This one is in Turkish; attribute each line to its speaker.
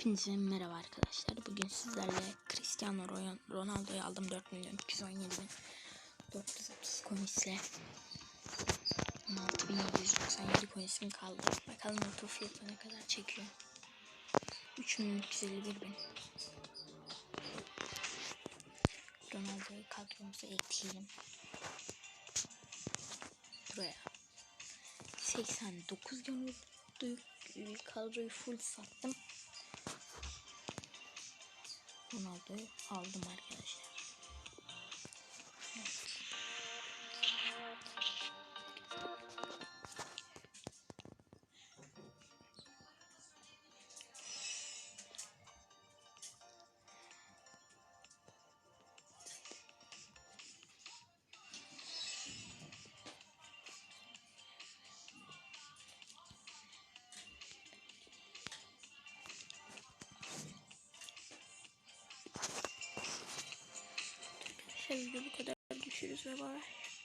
Speaker 1: Hepinize merhaba arkadaşlar. Bugün sizlerle Cristiano Ron- Ronaldo'yu aldım 4 milyon 217 bin 430 komisle 16.797 komisim kaldı. Bakalım oto fiyatı ne kadar çekiyor. 3 milyon 251 bin. Ronaldo'yu kadromuza ekleyelim. Buraya 89 gün kadroyu full sattım. Ronaldo'yu aldım arkadaşlar. Video bu kadar. Görüşürüz ve bay.